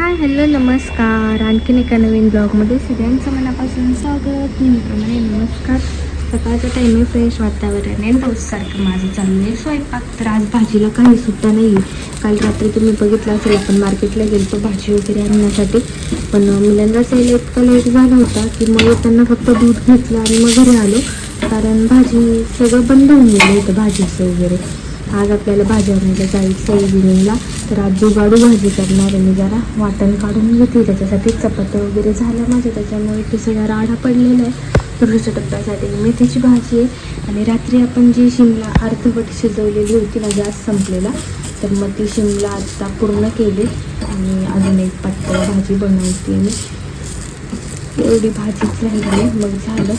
Hi hello नमस्कार. आणखीन एका नवीन ब्लॉगमध्ये सगळ्यांचं मनापासून स्वागत. नेहमीप्रमाणे नमस्कार. सकाळचा टाईम आहे फ्रेश वातावरण आहे. पाऊससारखं माझं चाललं आहे. स्वयंपाक तर आज भाजीला काही सुद्धा नाही. आहे काल रात्री तुम्ही बघितलं असेल आपण मार्केटला गेलो भाजी वगैरे आणण्यासाठी. पण मुलांना यायला इतका लेट झाला होता की मग त्यांना फक्त दूध घेतलं आणि मग घरी आलो. कारण भाजी सगळं बंद होऊन गेलं होतं भाजीचं वगैरे. आज आपल्याला भाजी आणायला जायचं आहे इव्हिनिंगला. तर आज जुगाडू भाजी करणार आहे मी जरा. वाटण काढून घेतली त्याच्यासाठी चपात्या वगैरे झाल्या माझ्या त्याच्यामुळे ते सगळा राडा पडलेला आहे. तुरीच्या टप्प्यासाठी मेथीची भाजी आहे. आणि रात्री आपण जी शिमला अर्धवट शिजवलेली होती ना गॅस संपलेला तर मग ती शिमला आत्ता पूर्ण केली. आणि अजून एक पातळ भाजी बनवते मी. एवढी भाजीच राहिली मग झालं.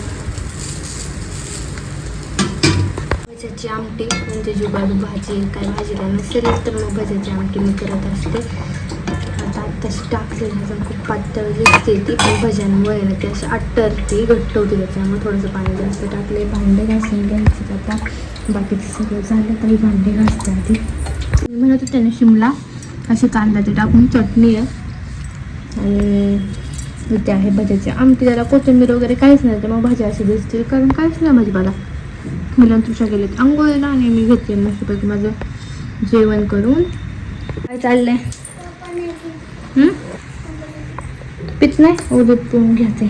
भज्याची आमटी म्हणजे जुगाडू भाजी काय भाजीला नसेल तर मग भज्याची आमटी मी करत असते. आता तशी टाकले अजून खूप पातळ दिसते ती पण भज्यांमुळे ना ती अशी आटरते घट्ट होती त्याच्यामुळे थोडंसं पाणी जास्त टाकले भांडे घासून घ्यायचे आता. बाकीचं सगळं झालं तर भांडे घासते आधी. मी म्हणत होते ना शिमला अशी ते टाकून चटणी आहे. आणि इथे आहे भज्याची. आमटी त्याला कोथिंबीर वगैरे काहीच नाही तर मग भाजी अशी दिसते कारण काहीच नाही भाजीपाला. मुलं तुझ्या गेलेत आंघोळीला आणि मी घेते मस्तपैकी माझं जेवण करून. काय चाललंय? पित नाही? ओ दूध पिऊन घ्यायचे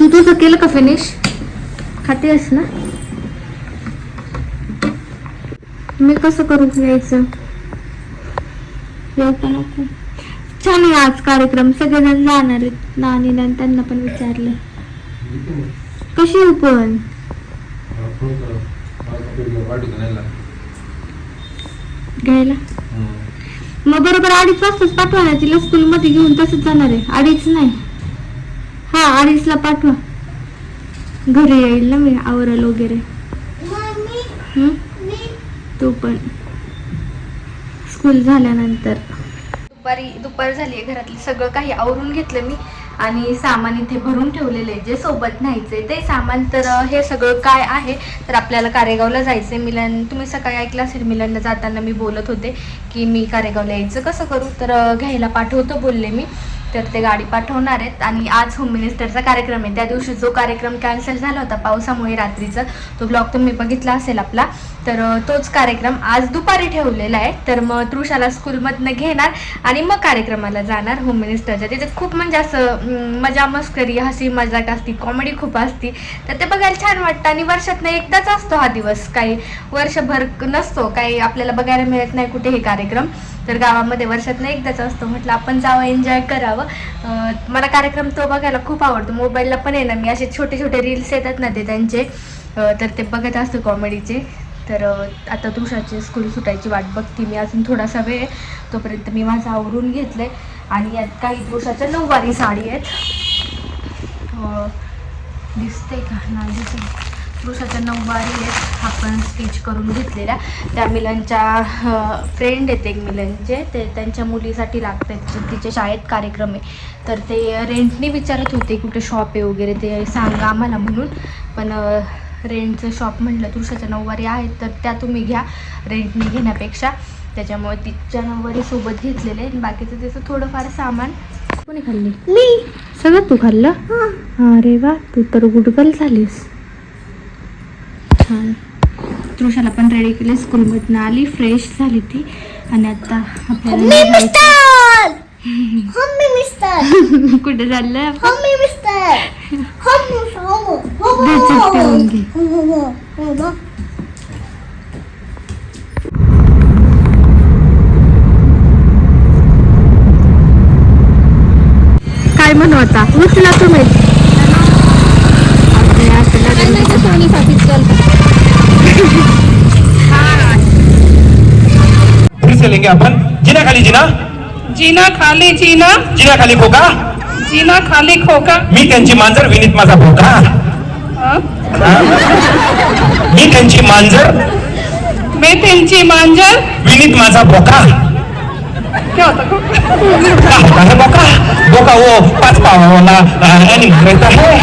तू तुझं केलं का फिनिश? खातेस ना? मी कसं करू यायचं नको. छान आहे आज कार्यक्रम. सगळेजण जाणार आहेत. नानी ना त्यांना पण विचारलं. कशी येऊ पण? घ्यायला? मग बरोबर अडीच वाजताच पाठवा ना तिला स्कूलमध्ये घेऊन तसंच जाणार आहे. अडीच नाही. हा अडीचला पाठवा. घरी येईल ना मी आवरल वगैरे. हं? तू पण. स्कूल झाल्यानंतर. दुपारी दुपार झाली आहे घरातलं. सगळं काही आवरून घेतलं मी. आणि सामान इथे भरून ठेवलेले जे सोबत न्यायचे ते सामान तर हे सगळं काय आहे? तर आपल्याला कारेगावला जायचंय. मिलन तुम्ही सकाळी ऐकलं असेल मिलनला जाताना मी बोलत होते की मी कारेगावला यायचं कसं करू? तर घ्यायला पाठवतो बोलले मी. तर ते गाडी पाठवणार आहेत. आणि आज होम मिनिस्टरचा कार्यक्रम आहे. त्या दिवशी जो कार्यक्रम कॅन्सल झाला होता पावसामुळे रात्रीचा तो ब्लॉग तुम्ही बघितला असेल आपला. तर तोच कार्यक्रम आज दुपारी ठेवलेला आहे. तर मग तृषाला स्कूलमधनं घेणार आणि मग कार्यक्रमाला जाणार होम मिनिस्टरच्या तिथे खूप म्हणजे असं मजा मस्करी हसी मजाक असती कॉमेडी खूप असती. तर ते बघायला छान वाटतं. आणि वर्षातनं एकदाच असतो हा दिवस. काही वर्षभर नसतो. काही आपल्याला बघायला मिळत नाही कुठे हे कार्यक्रम. तर गावामध्ये वर्षातनं एकदाच असतो. म्हटलं आपण जावं एन्जॉय करावं. मला कार्यक्रम तो बघायला खूप आवडतो. मोबाईलला पण आहे ना मी असे छोटे छोटे रील्स येतात ना ते त्यांचे. तर ते बघत असतो कॉमेडीचे तर आता तुषाची स्कूल सुटायची वाट बघते मी. अजून थोडासा वेळ आहे. तोपर्यंत मी माझं आवरून घेतलं आणि यात काही तुषाच्या नऊवारी साडी आहेत. दिसते का? नाही दिसते. पुरुषाच्या नऊवारी आहेत आपण स्टिच करून घेतलेल्या. त्या मिलनच्या फ्रेंड आहेत एक मिलनचे. ते त्यांच्या मुलीसाठी लागतात तिच्या शाळेत कार्यक्रम आहे. तर ते रेंटने विचारत होते कुठे शॉप आहे वगैरे ते सांगा आम्हाला म्हणून. पण रेंटचं शॉप म्हटलं तुळशाच्या नऊवारी आहेत तर त्या तुम्ही घ्या रेंटने घेण्यापेक्षा. त्याच्यामुळे तिच्या नऊवारी सोबत घेतलेले आणि बाकीचं त्याचं थोडंफार सामान कोणी खाल्ली? मी. सगळं तू खाल्लं? अरे वा तू तर गुडगल झालीस. छान तृषाला पण रेडी केली स्कूलमधनं आली फ्रेश झाली ती. आणि आता आपल्याला. कुठे चाललंय आपण? घरच्यात ठेवून घे. काय म्हणू आता? उचला तुम्ही. आपल्या आपल्याला फिर से लेंगे अपन? जिना खाली जिना? जीना खाली जीना। जिना खाली खोका जीना खाली खोका मी त्यांची मांजर विनीत माझा हं? मी त्यांची मांजर मैं त्यांची मांजर. विनीत माझा भोका क्या होता होता है बोका बोका वो पाच पाव वाला रहता है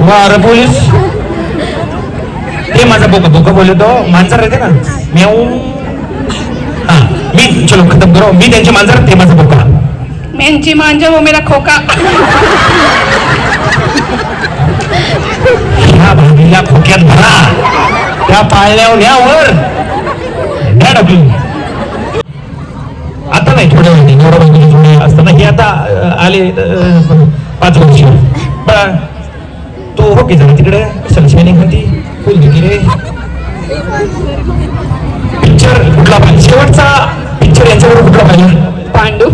वाह अरे पोलीस. हे माझा बोका बोका बोले तो मांजर रहते ना. म्याऊ. हा मी चलो खतम करो. मी त्यांची मांजर ते माझा बोका मेंची मांजर वो मेरा खोका. ह्या भाजीला खोक्यात भरा त्या पाळण्यावर या वर. ढकलून. आता नाही थोड्या वेळाने. नवरा बायकोची जोडी असताना हे आता आले पाच वर्ष. बघा तो हो की जरा तिकडे. फुल दिली रे पिक्चर कुठला पाहिजे? शेवटचा पिक्चर यांच्यावर कुठला पाहिजे? पांडू.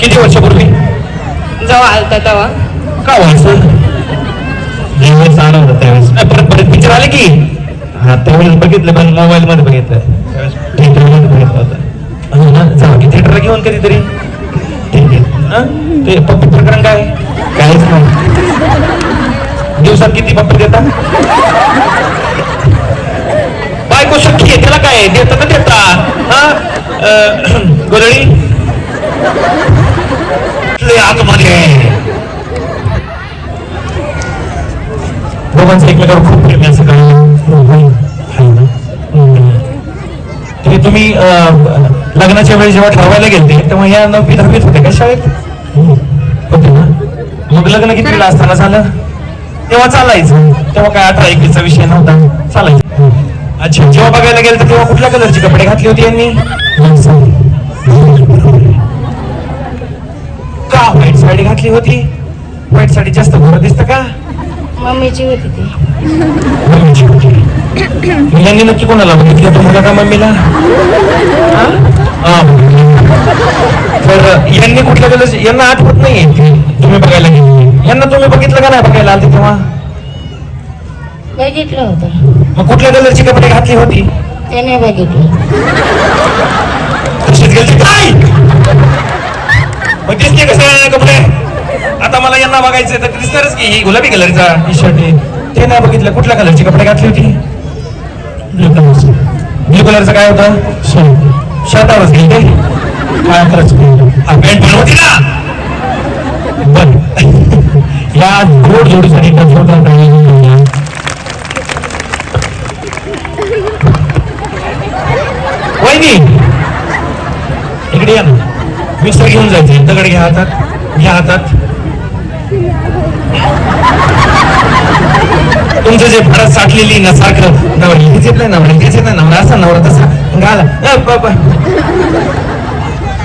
किती वर्षापूर्वी? जेव्हा आलता तेव्हा. का व्हायचं? ज्यावेळेस आला होता त्यावेळेस. नाही, परत परत पिक्चर आले की? हा त्यावेळेस बघितलं पण मोबाईल मध्ये बघितलं. त्यावेळेस थिएटरमध्ये बघितलं होतं. हो ना? जाऊ की थिएटरला घेऊन कधीतरी? ठीक आहे. हा? ते पप्पी प्रकरण काय? काहीच नाही. दिवसात किती पप्पी देतात बायको सख्खी आहे त्याला काय देतात तर देता. हा? अं, आतमध्ये दोघांचं एकमेकावर खूप प्रेम आहे असं काही ते हो, तुम्ही लग्नाच्या वेळी जेव्हा ठरवायला गेलते तेव्हा या नववी दहावीत होते का शाळेत? हो. होते ना? मग लग्न कितीला असताना झालं? तेव्हा चालायचं. तेव्हा काय अठरा एकवीसचा विषय नव्हता. चालायचं. अच्छा जेव्हा बघायला गेलं तेव्हा कुठल्या कलरचे कपडे घातले होते यांनी? का व्हाईट साडी घातली होती? व्हाईट साडी जास्त गोरं दिसतं का? मम्मीची होती ती. यांनी नक्की कोणाला बघितलं तुम्हाला का मम्मीला? तर यांनी कुठल्या कलर यांना आठवत नाहीये. तुम्ही बघायला गेले. यांना तुम्ही बघितलं का नाही बघायला आलते तेव्हा? बघितलं होतं. मग कुठल्या कलरची कपडे घातली होती? त्याने बघितलं. तशीच गेलती काय? मग दिसते कसे कपडे? आता मला यांना बघायचं तर दिसणारच की ही गुलाबी कलरचा टी शर्ट आहे. ते नाही बघितलं. कुठल्या कलरचे कपडे घातली होती? ब्ल्यू कलरचे ब्ल्यू कलरचं काय होतं? शर्ट शर्टावरच गेलते. काय खरंच पॅन्ट पण होती ना. या गोड जोडीसाठी एकदा जोरदार वहिनी इकडे या ना. मिक्सर घेऊन जायचे. दगड घ्या हातात. घ्या हातात. तुमचं जे भरत साठलेली ना सारखं नवरा हेच येत नाही नवरा हेच येत नाही नवरा असा नवरा तसा. घाला.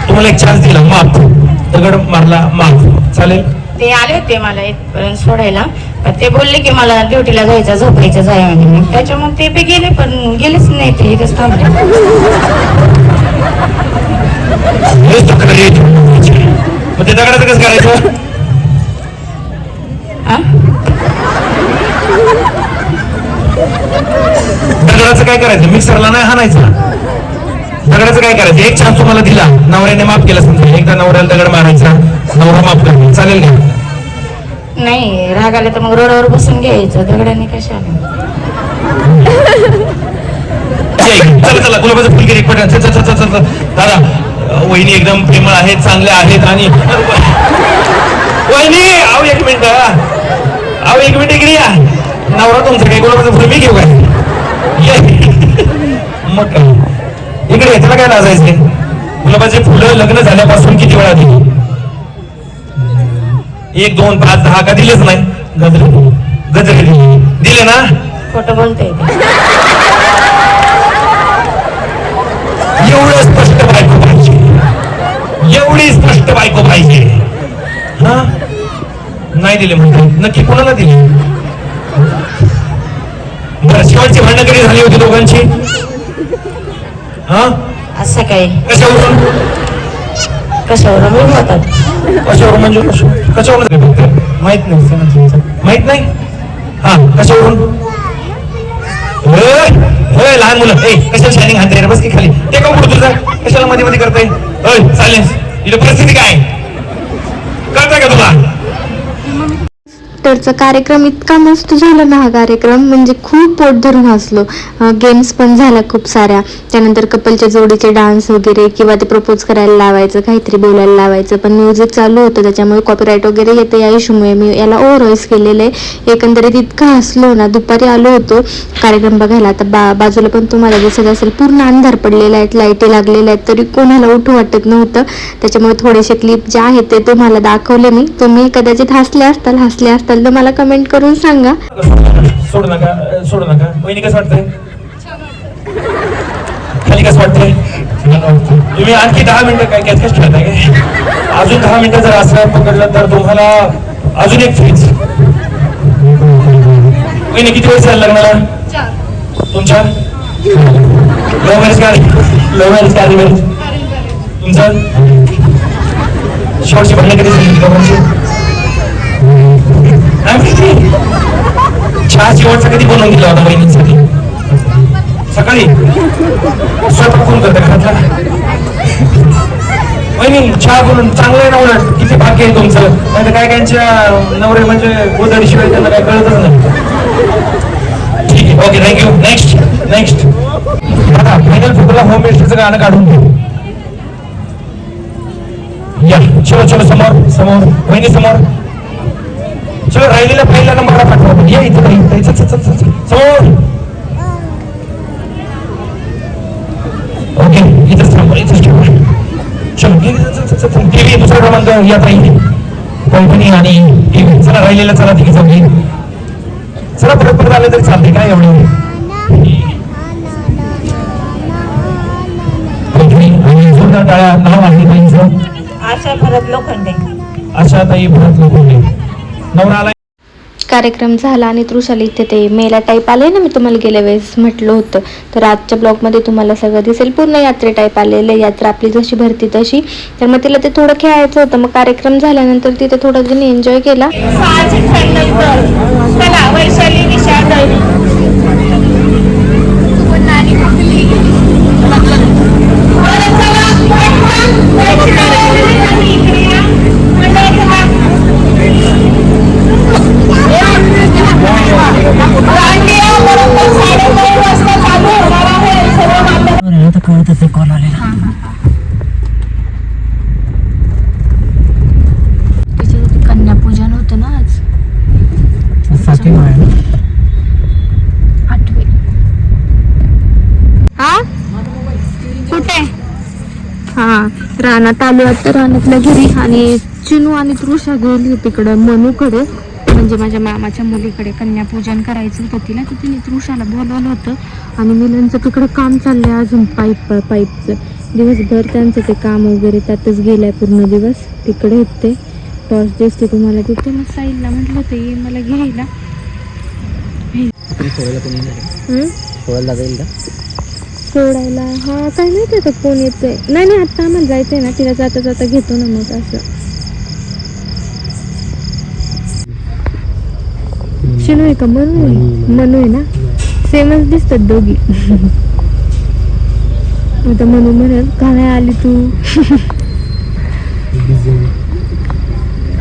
तुम्हाला एक चान्स दिला. माफ. दगड मारला माफ. चालेल? ते आले होते मला इथपर्यंत सोडायला. पण ते बोलले की मला ड्युटीला जायचं झोपायचं जाय म्हणे. मग त्याच्यामुळे ते बी गेले पण गेलेच नाही ते इथेच थांबले. मग ते दगडाचं कसं करायचं? हा? दगडाचं काय करायचं? मिक्सरला नाही हाणायचं. दगडाचं काय करायचं? एक चान्स तुम्हाला दिला. नवऱ्याने माफ केलं समजा. एकदा नवऱ्याला दगड मारायचा. नवरा माफ करतो. चालेल का? नाही राग आले तर मग रोडावर बसून घ्यायचं. दगडाने कशाला? चला चला गुलाबाचं फुलगिरी पटा चल चल चल चल चल. दादा अं, वहिनी एकदम प्रेमळ आहेत चांगल्या आहेत आणि वहिनी आव एक मिनिट. आव एक मिनिट इकडे या. नवरा तुमचं काही गुलाबाचं फुल मी घेऊ काय? ये. मग काय इकडे ये, काय लाजायचंय? गुलाबाचे फुलं लग्न झाल्यापासून किती वेळा दिली एक दोन पाच दहा का दिलेच नाही. गजरे दिले. गजरे दिले. ना? खोटं बोलता एवढं स्पष्ट बायको पाहिजे. एवढी स्पष्ट बायको पाहिजे. हा? नाही दिले म्हणते. नक्की कोणाला दिले? बरं शेवटची भांडण कधी झाली होती दोघांची. हा? असं काय? कशावरून? कशावर? मी होतात. कशावरून म्हणजे कशा- कशावरून माहीत नाही. माहीत नाही? हा कशावरून? लहान मुलं. ए कशाला शायनिंग हात रे? बस की खाली. ते का उघड तुझा कशाला मध्ये मध्ये करताय? अय चालेल इथे परिस्थिती काय? कळतंय का तुला आफ्टरचा कार्यक्रम इतका मस्त झाला ना हा कार्यक्रम. म्हणजे खूप पोट धरून हसलो. गेम्स पण झाल्या खूप साऱ्या. त्यानंतर कपलच्या जोडीचे डान्स वगैरे किंवा ते प्रपोज करायला लावायचं काहीतरी बोलायला लावायचं. पण म्युझिक चालू होतं. त्याच्यामुळे कॉपीराईट वगैरे येतं या इशूमुळे मी याला ओव्हर केलेलं आहे. एकंदरीत इतका हसलो ना दुपारी आलो होतो कार्यक्रम बघायला. आता बा बाजूला पण तुम्हाला दिसत असेल पूर्ण अंधार पडलेला आहेत लाईटी लागलेल्या आहेत. तरी कोणाला उठू वाटत नव्हतं. त्याच्यामुळे थोडेसे क्लिप जे आहेत ते तुम्हाला दाखवले मी. तुम्ही कदाचित हसले असताल हसले असताल तर मला कमेंट करून सांगा. सोडू नका सोडू नका. वहिनी कसं वाटतंय? खाली कसं वाटतंय? तुम्ही आणखी दहा मिनिटं काय कॅच कॅच खेळताय काय? अजून दहा मिनिटं जर असं पकडलं तर तुम्हाला अजून एक फ्रीज वहिनी किती वर्ष झालं लग्नाला? तुमच्या? लव्ह मॅरेज काय लव्ह मॅरेज काय मॅरेज तुमचं? शेवटची भांडण कधी झाली? चहा शेवटचा कधी बनवून दिला होता बहिणींसाठी? सकाळी. स्वतः फोन करतं? घरातला? बहिणी चहा बनवून चांगलं आहे ना उलट? किती भाग्य आहे तुमचं? नाही तर काय कायच्या नवरे म्हणजे गोदडी शिवाय त्यांना काय कळतच नाही. ठीक आहे okay thank you next next आता फायनल फोटोला होम मिनिस्टरचं गाणं काढून घेऊ या चलो चलो समोर समोर. बहिणी समोर. चलो राहिलेल्या पहिल्या नंबरला पाठवा. या इथं चल. समोर. ओके इथंच थांबा इथंच ठेवा चलो. टीव्ही दुसरा क्रमांक या ताई कंपनी आणि टीव्ही चला राहिलेला चला तिघी चौघी चला परत परत आले तरी चालते काय एवढं? आणि जोरदार टाळ्या नाव आहे ताईंचं. आशा भरत लोखंडे. अशा ताई भरत लोखंडे. नवरा आला कार्यक्रम झाला आणि तृषाला इथे ते मेला टाईप आले ना मी तुम्हाला गेल्या वेळेस म्हटलं होतं. तर आजच्या ब्लॉगमध्ये तुम्हाला सगळं दिसेल. पूर्ण यात्रे टाईप आलेलं यात्रा आपली जशी भरती तशी. तर मग तिला ते थोडं खेळायचं होतं. मग कार्यक्रम झाल्यानंतर तिथे थोडं तिने एन्जॉय केला. कन्यापूजन होतं ना आज. आठवे. हा? कुठे? हा रानात आलो आता रानातल्या घरी. आणि चिनू आणि तृषा गेली तिकडं मनूकडे. म्हणजे माझ्या मामाच्या मुलीकडे कन्यापूजन करायचं होतं तिला तर तिने तृषाला बोलवलं होतं. आणि मुलांचं तिकडं काम चाललंय अजून पाईप पाईपचं. दिवसभर त्यांचं ते काम वगैरे त्यातच गेलाय पूर्ण दिवस. तिकडे आहेत ते टॉर्च दिसते तुम्हाला तिथे मग साईडला म्हटलं होतं ये मला घ्यायला. सोडायला? हा काय माहिती आता कोण येतोय. नाही नाही आता आम्हाला जायचंय ना. तिला जाता जाता घेतो ना मग असं. शिनू आहे का? मनू आहे मनू आहे ना सेमच दिसतात दोघी. आता मनू म्हणेल काय आली तू?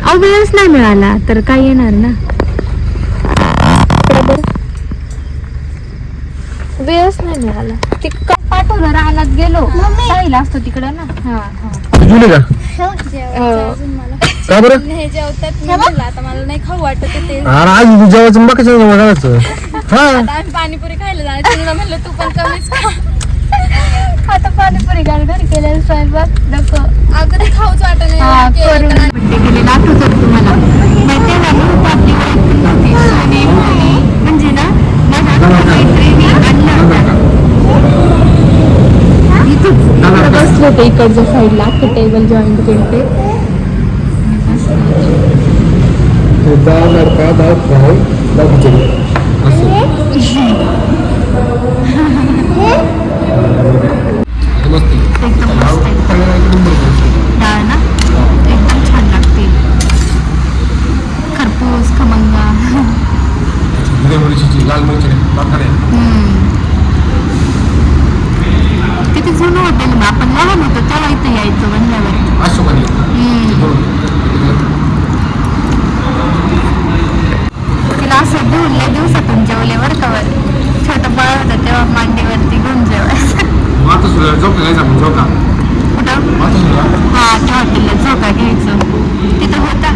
अहो वेळच नाही मिळाला तर काय येणार ना. वेळच नाही मिळाला. ते का पाठवलं रानात गेलो. साईला असतो तिकडं ना? हा हा. का बरं? हे जेवतात. मी म्हणलं आता मला नाही खाऊ वाटत ते. अरे आज जेवायचं मग कशाला हा. आता आम्ही पाणीपुरी खायला जाणार. तुला म्हणलं तू पण कमीच खा. आता पाणीपुरी घाल घरी केलेलं स्वयंपाक नको अगं ते खाऊच वाटत हा नाही करून केलं तर बड्डे केलेला आठवतं तुम्हाला. माहितीये ना मी आपली ओळख पण नव्हती आणि म्हणजे ना माझ्या मैत्रिणी इथंच. इकडं बसले होते इकडच्या साईडला टेबल जॉईंट केले दाल लड़का दाल फ्राय दाल खिचडी असं मस्त एकदम मस्त आहे. डाळ ना एकदम छान लागते खरपूस खमंगा हिरव्या मिरचीची लाल मिरची बाकारे किती जुनं हॉटेल मग आपण लहान होतो तेव्हा इथे यायचं म्हणल्यावर अशोकाने हम्म. जेवले बरं का वर छोटं बाळ होतं तेव्हा मांडीवरती घेऊन जेवायचं माता सुद्धा झोका घ्यायचा आपण झोका कुठं माता सुद्धा हा त्या हॉटेलला झोका घ्यायचं तिथं होता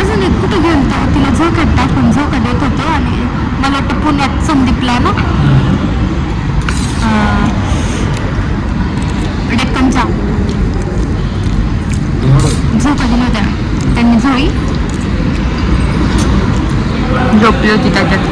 अजून एक कुठं गेलतो तिला झोक्यात टाकून झोका देत होतो आणि मला वाटतं पुण्यात संदीपला ना अं, डेक्कनचा झोका दिला होता त्यांनी झोळी झोपली होती त्याच्यात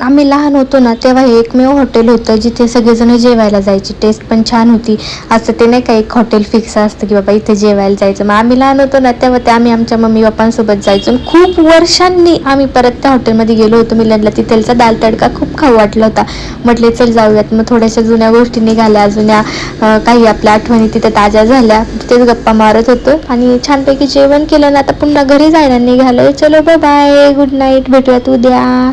आम्ही लहान होतो ना तेव्हा हे एकमेव हॉटेल होतं जिथे सगळेजण जेवायला जायचे. टेस्ट पण छान होती. असं ते नाही का एक हॉटेल फिक्स असतं की बाबा इथे जेवायला जायचं. मग आम्ही लहान होतो ना तेव्हा ते आम्ही आमच्या मम्मी पप्पांसोबत जायचो. आणि खूप वर्षांनी आम्ही परत त्या हॉटेलमध्ये गेलो होतो. मिलनला तिथेलचा दाल तडका खूप खाऊ वाटला होता. म्हटले चल जाऊयात. मग थोड्याशा जुन्या गोष्टी निघाल्या. जुन्या काही आपल्या आठवणी तिथे ताज्या झाल्या. तिथेच गप्पा मारत होतो. आणि छानपैकी जेवण केलं ना आता पुन्हा घरी जायला निघालोय. चलो बाय गुड नाईट भेटूयात उद्या.